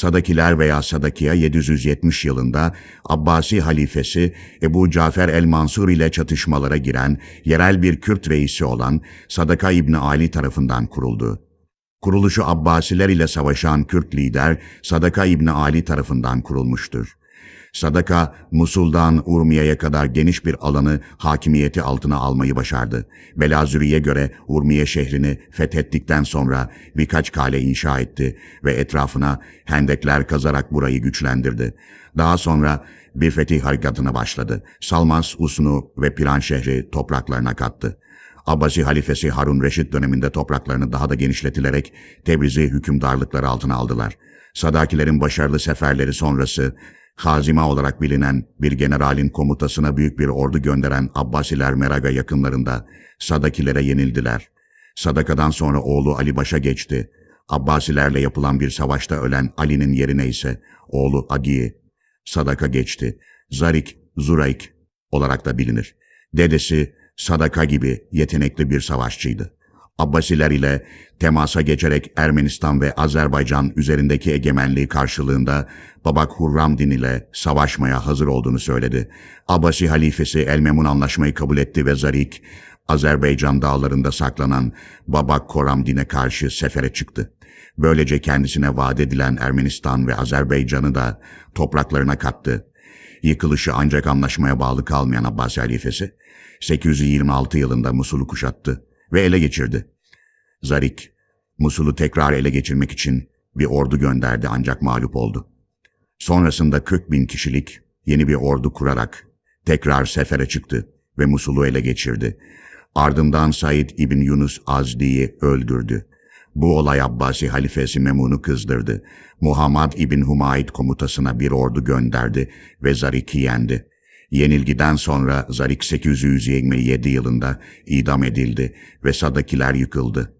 Sadakiler veya Sadakiya 770 yılında Abbasi halifesi Ebu Cafer el-Mansur ile çatışmalara giren yerel bir Kürt reisi olan Sadaka İbni Ali tarafından kuruldu. Kuruluşu Abbasiler ile savaşan Kürt lider Sadaka İbni Ali tarafından kurulmuştur. Sadaka, Musul'dan Urmiye'ye kadar geniş bir alanı hakimiyeti altına almayı başardı. Belazüri'ye göre Urmiye şehrini fethettikten sonra birkaç kale inşa etti ve etrafına hendekler kazarak burayı güçlendirdi. Daha sonra bir fetih harekatına başladı. Salmas, Usnu ve Piran şehri topraklarına kattı. Abbasi halifesi Harun Reşit döneminde topraklarını daha da genişletilerek Tebriz'i hükümdarlıkları altına aldılar. Sadakilerin başarılı seferleri sonrası Hazima olarak bilinen bir generalin komutasına büyük bir ordu gönderen Abbasiler Meraga yakınlarında Sadakilere yenildiler. Sadaka'dan sonra oğlu Ali Baş'a geçti. Abbasilerle yapılan bir savaşta ölen Ali'nin yerine ise oğlu Agi'yi Sadaka geçti. Zarik, Zurayk olarak da bilinir. Dedesi Sadaka gibi yetenekli bir savaşçıydı. Abbasiler ile temasa geçerek Ermenistan ve Azerbaycan üzerindeki egemenliği karşılığında Babak Hurramdin ile savaşmaya hazır olduğunu söyledi. Abbasi halifesi El-Memun anlaşmayı kabul etti ve Zarik, Azerbaycan dağlarında saklanan Babak Koramdin'e karşı sefere çıktı. Böylece kendisine vaat edilen Ermenistan ve Azerbaycan'ı da topraklarına kattı. Yıkılışı ancak anlaşmaya bağlı kalmayan Abbasi halifesi, 826 yılında Musul'u kuşattı ve ele geçirdi. Zarik, Musul'u tekrar ele geçirmek için bir ordu gönderdi ancak mağlup oldu. Sonrasında 40 bin kişilik yeni bir ordu kurarak tekrar sefere çıktı ve Musul'u ele geçirdi. Ardından Said İbn Yunus Azdi'yi öldürdü. Bu olay Abbasi halifesi Memun'u kızdırdı. Muhammed İbn Humayd komutasına bir ordu gönderdi ve Zarik'i yendi. Yenilgiden sonra Zarik 827 yılında idam edildi ve Sadakiler yıkıldı.